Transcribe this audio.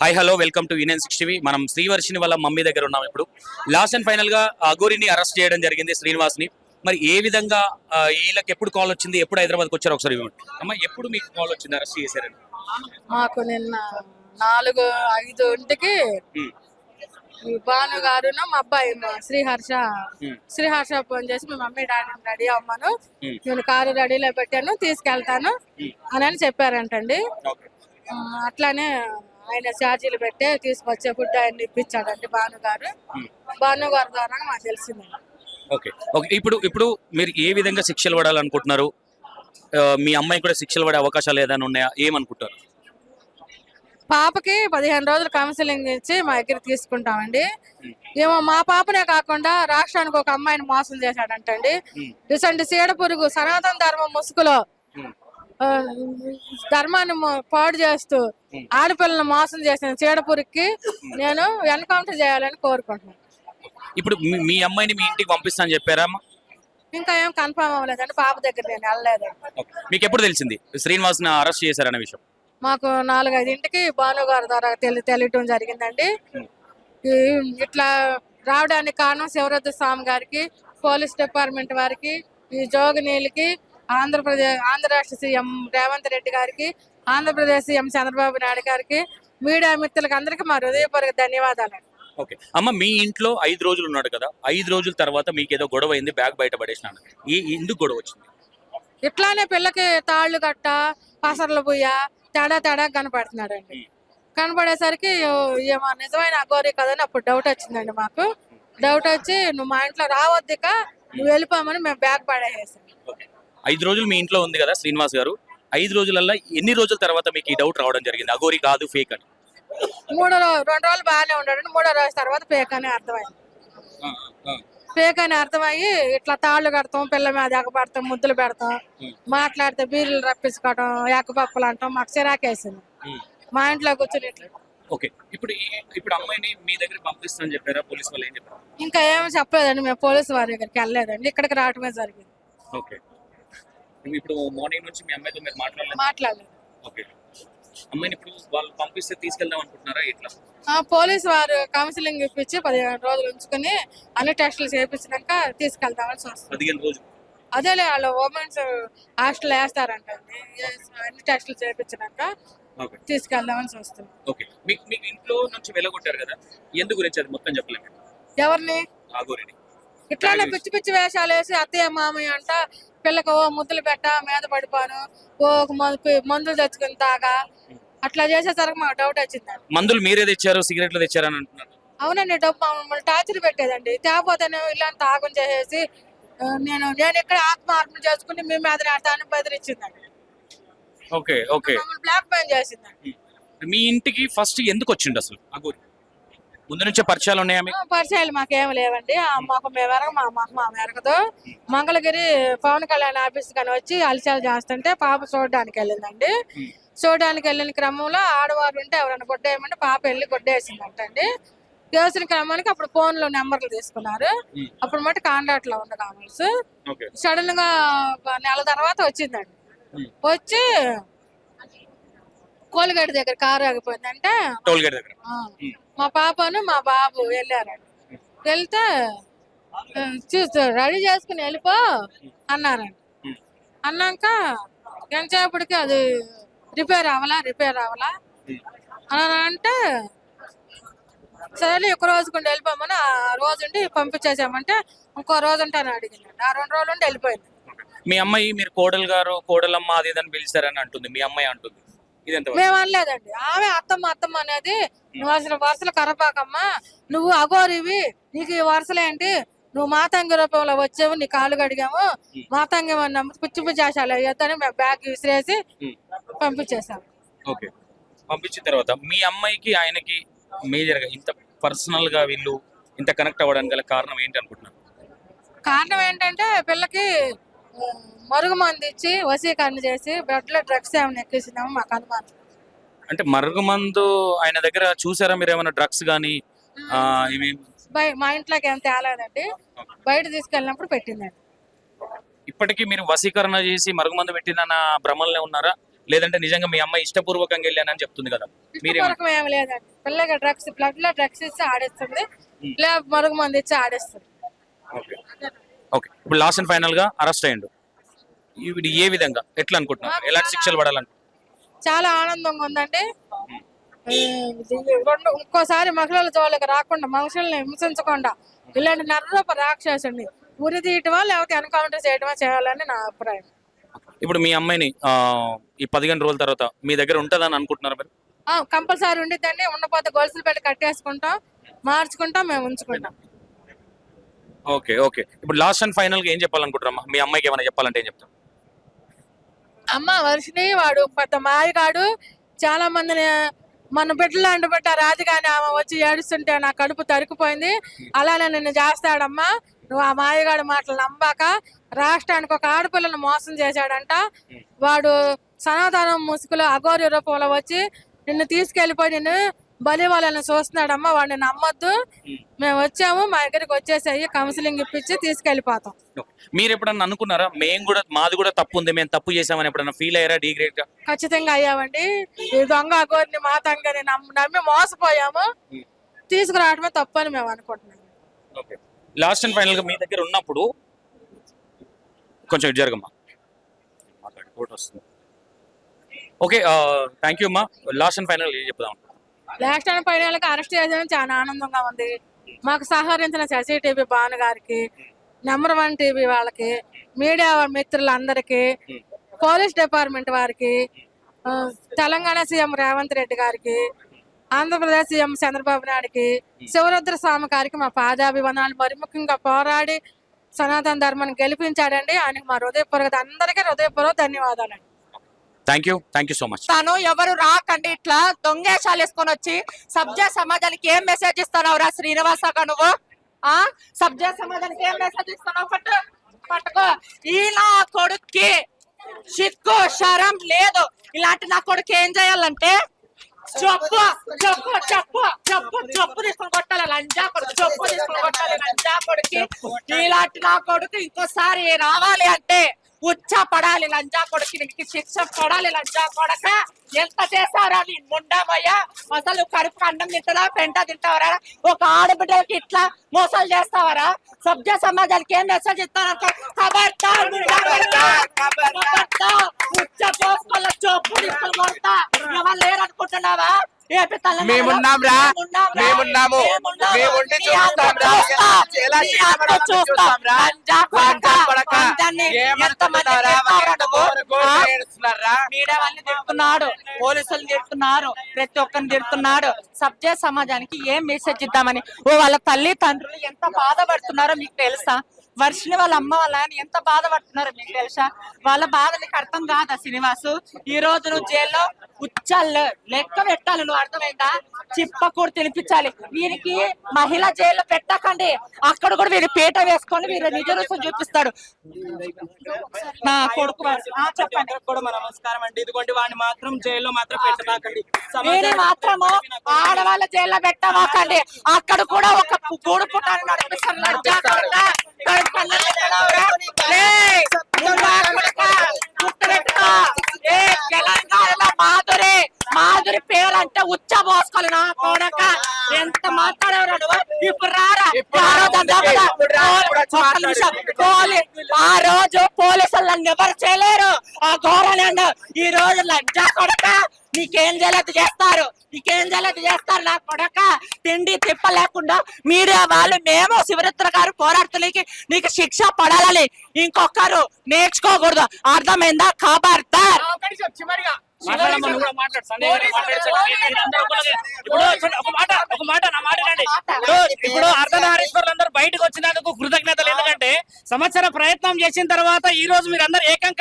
Hi hello welcome to union six TV మనం శ్రీవర్షిని వాళ్ళ mummy దగ్గర ఉన్నాం ఇప్పుడు. లాస్ట్ అండ్ ఫైనల్గా అఘోరిని అరెస్ట్ చేయడం జరిగింది శ్రీనివాస్ని మరి ఏ విధంగా వీళ్ళకి ఎప్పుడు కాల్ వచ్చింది? ఎప్పుడు హైదరాబాద్కి వచ్చారు ఒకసారి అమ్మ ఎప్పుడు మీకు కాల్ వచ్చింది అరెస్ట్ చేశారని? మాకు నిన్న నాలుగు ఐదు ఇంటికి భాను గారును మా అబ్బాయి శ్రీహర్ష శ్రీహర్ష ఫోన్ చేసి మీ మమ్మీ డాడీని రెడీ అమ్మను నేను కారు రెడీలో పెట్టాను తీసుకెళ్తాను. అని చెప్పారంటండి. అట్లానే ఆయన ఛార్జీలు పెట్టి తీసుకొచ్చే ఫుడ్ ఆయన ఇప్పించాడండి భాను గారు. భాను గారి ద్వారా మాకు తెలిసింది. ఓకే. ఓకే. ఇప్పుడు ఇప్పుడు మీరు ఏ విధంగా శిక్షలు పడాలనుకుంటున్నారు? మీ అమ్మాయి కూడా శిక్షలు పడే అవకాశాలు ఏదైనా ఉన్నాయా? ఏమనుకుంటారు? పాపకి పదిహేను రోజులు కౌన్సిలింగ్ ఇచ్చి మా దగ్గర తీసుకుంటామండి. ఏమో మా పాపనే కాకుండా రాష్ట్రానికి ఒక అమ్మాయిని మోసం చేశాడంటండి. ఇసంటి చీడ పురుగు సనాతన ధర్మం ముసుగులో ధర్మాన్ని పాడు చేస్తూ ఉమ్. ఆడపిల్లలను మోసం చేసిన చీడ పురుగుకి నేను ఎన్కౌంటర్ చేయాలని కోరుకుంటున్నాను. ఇప్పుడు మీ- అమ్మాయిని మీ ఇంటికి పంపిస్తానని చెప్పారా ఇంకా ఏం కన్ఫర్మ్ అవ్వలేదండి పాప దగ్గర నేను వెళ్ళలేదు. మీకు ఎప్పుడు తెలిసింది? శ్రీనివాస్ అరెస్ట్ చేశారనే విషయం. మాకు నాలుగైదింటికి భాను గారి ద్వారా తెలి తెలియటం జరిగిందండి. ఇట్లా రావడానికి కారణం శివరథ స్వామి గారికి పోలీస్ డిపార్ట్మెంట్ వారికి ఈ జోగినీలకి ఆంధ్రప్రదేశ్ ఆంధ్ర రాష్ట్ర సీఎం రేవంత్ రెడ్డి గారికి ఆంధ్రప్రదేశ్ సీఎం చంద్రబాబు నాయుడు గారికి మీడియా మిత్రులకు అందరికీ మా హృదయపూర్వక ధన్యవాదాలు. ఓకే. అమ్మ మీ ఇంట్లో ఐదు రోజులు ఉన్నాడు కదా ఐదు రోజుల తర్వాత మీకు ఏదో గొడవ అయింది బ్యాగ్ బయట పడేసినాను ఈ ఎందుకు గొడవ వచ్చింది? ఇట్లానే పిల్లకి తాళ్ళు గట్ట పసర్లు పుయ్య తేడా తేడా కనపడుతున్నాడండి. కనపడేసరికి ఓ- ఏమో నిజమైన అఘోరి కదని అప్పుడు డౌట్ వచ్చిందండి మాకు. డౌట్ వచ్చి నువ్వు మా ఇంట్లో రావద్దిక నువ్వు వెళ్ళిపోమని మేము బ్యాగ్ పడేసాం ఐదు రోజులు మీ ఇంట్లో ఉంది కదా శ్రీనివాస్ గారు. ఐదు రోజులల్లో ఎన్ని రోజుల తర్వాత మీకు ఈ డౌట్ రావడం జరిగింది? అగోరి కాదు ఫేక్ అని. మూడో రోజు రెండు రోజులు బాగానే ఉన్నాడు మూడో రోజు తర్వాత పేక్ అని అర్థమైంది. పేక్ అని అర్థమయ్యి ఇట్లా తాళ్ళు కడతాం పిల్ల మీద ఎగబడతాం ముద్దులు పెడతాం. మాట్లాడితే బీర్లు రప్పించుకోవడం ఎక్కపప్పులు అంటాం మాకు చిరాకేసింది. మా ఇంట్లో కూర్చుని ఇట్లా. ఓకే. ఇప్పుడు ఇప్పుడు అమ్మాయిని మీ దగ్గర పంపిస్తానని చెప్పారా? పోలీస్ వాళ్ళు ఏం చెప్పారు? ఇంకా ఏమి చెప్పలేదండి మేము పోలీసు వారి దగ్గరికి వెళ్ళలేదండి. ఇక్కడికి రావటమే జరిగింది. ఓకే. ఇప్పుడు మార్నింగ్ నుంచి మీ అమ్మాయితో మీరు మాట్లాడలేదు? మాట్లాడలేదు. ఓకే అమ్మాయిని ఇప్పుడు వాళ్ళు పంపిస్తే తీసుకెళ్దాం అనుకుంటున్నారా ఇట్లా? ఆ, పోలీసు వారు కౌన్సిలింగ్ ఇప్పించి పదిహేను రోజులు ఉంచుకుని అన్ని టెస్టులు చేయించినాక తీసుకెళ్తామని వస్తుంది పదిహేను రోజులు. అదేలే వాళ్ళు ఉమెన్స్ హాస్టల్ వేస్తారంటండి వేసి అన్ని టెస్టులు చేయించినాక తీసుకెళ్దామని వస్తుంది ఓకే మీకు మీకు ఇంట్లో నుంచి వెళ్ళగొట్టారు కదా? ఎందు గురించి అది మొత్తం చెప్పలేము. ఎవరిని? ఆగోరిని ఇట్లానే పిచ్చి పిచ్చి వేషాలు వేసి అత్తయ్య మామయ్య అంట పిల్లకి ఓ ముద్దులు పెట్ట మీద పడిపోను ఓ మందులు తెచ్చుకుని తాగా. అట్లా చేసేసరికి మాకు డౌట్ వచ్చిందండి. మందులు మీరే తెచ్చారు సిగరెట్లు తెచ్చారని అంటున్నారు. అవునండి డబ్బు మమ్మల్ని టార్చర్ పెట్టేదండి. తేపోతేనే ఇలాంటి తాగం చేసేసి నేను నేను ఇక్కడ ఆత్మహత్య చేసుకుని మీ మీద నేడతాను బెదిరించిందండి. Okay okay. బ్లాక్ మెయిల్ చేసిందండి. మీ ఇంటికి ఫస్ట్ ఎందుకు వచ్చిండు అసలు? అగోరి ముందు నుంచే పరిచయాలు ఉన్నాయా మీకు? పరిచయాలు మాకేం లేవండి. ఆ మాకు మేము ఎరగ మా మాకు మా ఎరగదు మంగళగిరి పవన్ కళ్యాణ్ ఆఫీస్ కానీ వచ్చి అలసాలు చేస్తుంటే పాప చూడడానికి వెళ్ళిందండి. చూడడానికి వెళ్ళిన క్రమంలో ఆడవారు ఉంటే ఎవరైనా కొట్టేయమంటే పాప వెళ్ళి కొట్టేసిందంటండి. వేసిన క్రమానికి అప్పుడు ఫోన్లో నెంబర్లు తీసుకున్నారు. అప్పుడు మట్టి కాంటాక్ట్లో కావాల్సి ఓకే. సడన్గా ఒక నెల తర్వాత వచ్చిందండి. వచ్చి కోలిగడ్డ దగ్గర కారు ఆగిపోయిందంటే. టోల్ గేట్ దగ్గర. ఆ. మా పాపను మా బాబు వెళ్ళారండి వెళ్తే ఆ, చూస్తూ రెడీ చేసుకుని వెళ్ళిపో అన్నారండి Hmm. అన్నాక ఎంతసేపటికి అది రిపేర్ అవ్వాలా రిపేర్ అవ్వాలా. అని అంటే సరే ఒక రోజుకుండా వెళ్ళిపోమని ఆ రోజు ఉండి పంపించేసామంటే ఇంకో రోజు ఉంటాను అడిగిందండి ఆ రెండు రోజులు ఉండి వెళ్ళిపోయింది. మీ అమ్మాయి మీరు కోడలు గారు కోడలమ్మ అది ఇదని పిలిచారని అంటుంది. మీ అమ్మాయి అంటుంది. మేము అనలేదండి. ఆమె అత్తమ్మ అత్తమ్మ అనేది నువ్వు అసలు వరుసలు కరపాకమ్మా. నువ్వు అఘోరివి. నీకు ఈ వరుసలేంటి? నువ్వు మాతంగి రూపంలో వచ్చావు నీ కాళ్ళు కడిగాము. మాతంగి అన్న పిచ్చి పిచ్చి ఆశాలు అయ్యొద్దని మేము బ్యాగ్ విసిరేసి. పంపించేసాం ఓకే. పంపించిన తర్వాత మీ అమ్మాయికి ఆయనకి మేజర్గా ఇంత పర్సనల్గా వీళ్ళు ఇంత కనెక్ట్ అవ్వడానికి గల కారణం ఏంటి అనుకుంటున్నారు? కారణం ఏంటంటే పిల్లకి మరుగు మంది ఇచ్చి వసీకరణ చేసి బ్లడ్లో డ్రగ్స్ ఏమైనా ఎక్కిస్తున్నాము మాకు అనుమానం. అంటే మరుగుమందు ఆయన దగ్గర చూసారా మీరు ఏమైనా డ్రగ్స్ కానీ ఇవి బయ- మా ఇంట్లోకి ఏం తేలేదండి. బయట తీసుకెళ్ళినప్పుడు పెట్టిందండి. ఇప్పటికీ మీరు వశీకరణ చేసి మరుగుమందు పెట్టిన భ్రమల్నే ఉన్నారా? లేదంటే నిజంగా మీ అమ్మాయి ఇష్టపూర్వకంగా వెళ్ళానని చెప్తుంది కదా? మీరేమంటారు ఇష్టపూర్వకం ఏం లేదండి. పిల్లగా డ్రగ్స్ బ్లడ్లో డ్రగ్స్ ఇచ్చి ఆడేస్తుంది. మరుగు మంది ఇచ్చి ఆడేస్తుంది. ఓకే. ఓకే. ఇప్పుడు లాస్ట్ అండ్ ఫైనల్గా అరెస్ట్ అయ్యిండు. ఇవి ఏ విధంగా? ఎట్లా అనుకుంటున్నారు? ఎలాంటి శిక్షలు పడాలను చాలా ఆనందంగా ఉందండి. రెండు ఇంకోసారి మహిళల జోలికి రాకుండా మనుషుల్ని హింసించకుండా ఇలాంటి నర్రూప రాక్షసుని ఉరి తీయటమా లేకపోతే ఎన్కౌంటర్ చేయటమా చేయాలని నా అభిప్రాయం. ఇప్పుడు మీ అమ్మాయిని ఈ పదిహేను రోజుల తర్వాత మీ దగ్గర ఉంటుందని అనుకుంటున్నారు మీరు? కంపల్సరీ ఉండిద్దండి. ఉండపోతే గొలుసులు పెట్టి కట్టేసుకుంటాం మార్చుకుంటాం మేము ఉంచుకుంటాం. Okay okay. ఇప్పుడు లాస్ట్ అండ్ ఫైనల్గా ఏం చెప్పాలనుకుంటారమ్మా మీ అమ్మాయికి ఏమైనా చెప్పాలంటే ఏం చెప్తారు అమ్మ వర్షిని వాడు పెద్ద మాయగాడు చాలా మందిని మన బిడ్డలు అంటు బిడ్డ రాజుగాని ఆమె వచ్చి ఏడుస్తుంటే నా కడుపు తరికిపోయింది. అలానే నిన్ను చేస్తాడమ్మా. నువ్వు ఆ మాయగాడి మాటలు నమ్మాక రాష్ట్రానికి ఒక ఆడపిల్లను మోసం చేశాడంట. వాడు సనాతనం ముసుగులో అఘోరి రూపంలో వచ్చి నిన్ను తీసుకెళ్ళిపోయి నిన్ను బలి వాళ్ళని చూస్తున్నాడమ్మా వాడిని నమ్మొద్దు. మేము వచ్చాము మా దగ్గరికి వచ్చేసాయి కౌన్సిలింగ్ ఇప్పించి తీసుకెళ్ళిపోతాం మీరు ఎప్పుడన్నా అనుకున్నారా మేము కూడా మాది కూడా తప్పు ఉంది మేము తప్పు చేసామని ఎప్పుడన్నా ఫీల్ అయ్యారా డిగ్రేడ్గా? ఖచ్చితంగా అయ్యామండి. ఈ దొంగ అగోరిని మాతంగని నమ్మి నమ్మి మోసపోయాము. తీసుకురావడమే తప్పు అని మేము అనుకుంటున్నాం. ఓకే. లాస్ట్ అండ్ ఫైనల్గా మీ దగ్గర ఉన్నప్పుడు కొంచెం ఇటు జరగమ్మా ఓకే థ్యాంక్ యూ అమ్మా. లాస్ట్ అండ్ ఫైనల్ చెప్దాం? లాస్ట్ టైం పైన అరెస్ట్ చేయడం చాలా ఆనందంగా ఉంది. మాకు సహకరించిన శశి టీవీ భాను గారికి నెంబర్ వన్ టీవీ వాళ్ళకి మీడియా మిత్రులందరికీ పోలీస్ డిపార్ట్మెంట్ వారికి తెలంగాణ సీఎం రేవంత్ రెడ్డి గారికి ఆంధ్రప్రదేశ్ సీఎం చంద్రబాబు నాయుడుకి శివరుద్ర స్వామి గారికి మా పాదాభివనాలు మరి ముఖ్యంగా పోరాడి సనాతన ధర్మాన్ని గెలిపించాడండి. ఆయనకి మా హృదయపూర్వక అందరికీ హృదయపూర్వక ధన్యవాదాలండి. Thank you thank you so much తాను ఎవరు రాకండి ఇట్లా దొంగేషాలు వేసుకొని వచ్చి సభ్య సమాజానికి ఏం మెసేజ్ ఇస్తున్నావు రా శ్రీనివాసగా నువ్వు? ఆ? సభ్య సమాజానికి ఏం మెసేజ్ ఇస్తున్నావు? పట్టు పట్టుకో. ఈ నా కొడుక్కి సిక్కు శరం లేదు. ఇలాంటి నా కొడుకు ఏం చేయాలంటే చెప్పు చెప్పు చెప్పు చెప్పు చెప్పు తీసుకొని కొట్టాలి. లంజా కొడుకు చెప్పు తీసుకొని కొట్టాలి లంజా కొడుకు ఇలాంటి నా కొడుకు ఇంకోసారి రావాలి అంటే ఉచ్చ పడాలి లంజా కొడుకు నీకు శిక్ష పడాలి లంజా కొడక. ఎంత చేశారా నీ ముండమయ్యా? అసలు కడుపు అన్నం తింటారా పెంట తింటావరా? ఒక ఆడబిడ్డలకి ఇట్లా మోసాలు చేస్తావరా? సభ్య సమాజానికి ఏం మెసేజ్ ఇస్తారంటే ఖబర్దార్ ముండా కొడకా. ఖబర్దార్. ఉచ్చ పోసుకోల చొప్పు తీసుకొని కొడతా ఎవరు లేరనుకుంటున్నావా ఏపీ తెలంగాణలో మేమున్నాం రా. మేమున్నాము. మేముండి చూస్తాం రా. ఎలా చూస్తా. రా. మీడియా వాళ్ళని తిడుతున్నాడు పోలీసులు తిడుతున్నారు. ప్రతి ఒక్కరిని తిడుతున్నాడు సభ్య సమాజానికి ఏం మెసేజ్ ఇద్దామని? ఓ వాళ్ళ తల్లి తండ్రులు ఎంత బాధపడుతున్నారో మీకు తెలుసా? వర్షిని వాళ్ళ అమ్మ వాళ్ళ ఆయన ఎంత బాధపడుతున్నారో మీకు తెలుసా? వాళ్ళ బాధ నీకు అర్థం కాదా శ్రీనివాసు? ఈ రోజు నువ్వు జైల్లో ఉచ్చల్ లెక్క పెట్టాలి నువ్వు అర్థమైందా? చిప్ప కూడా తినిపించాలి. వీరికి మహిళ జైల్లో పెట్టకండి. అక్కడ కూడా వీరు పీట వేసుకొని వీరు నిజ రుసుము చూపిస్తాడు. నా కొడుకు చెప్పండి. కూడా నమస్కారం అండి. ఇదిగోండి వాడిని మాత్రం జైల్లో మాత్రం పెట్టబాకండి. మీరు మాత్రము ఆడవాళ్ళ జైల్లో పెట్టమాకండి అక్కడ కూడా ఒక గూడు నడిపిస్తున్నారు జాగ్రత్త. మాధురి మాధురి పేరు అంటే ఉచ్చ పోసుకోవాలి నా కొడక ఎంత మాట్లాడేవారు ఇప్పుడు రారా ఆ రోజు పోలీసులు నన్ను ఎవరు చేయలేరు ఆ ఘోరాన్ని ఈ రోజు లజ్జా కొడక నీకేం చేయలేదు చేస్తారు? నీకేం చేయలేదు చేస్తారు? నా కొడక తిండి తిప్ప లేకుండా మీడియా వాళ్ళు మేము శివరుద్ర గారు పోరాడుతులకి నీకు శిక్ష పడాలని ఇంకొకరు నేర్చుకోకూడదు. అర్థమైందా? ఖబర్దార్. ఇప్పుడు ఇప్పుడు అర్ధనారీశ్వరులందరూ బయటకు వచ్చినందుకు కృతజ్ఞతలు. ఎందుకంటే సంవత్సర ప్రయత్నం చేసిన తర్వాత ఈ రోజు మీరందరూ ఏకం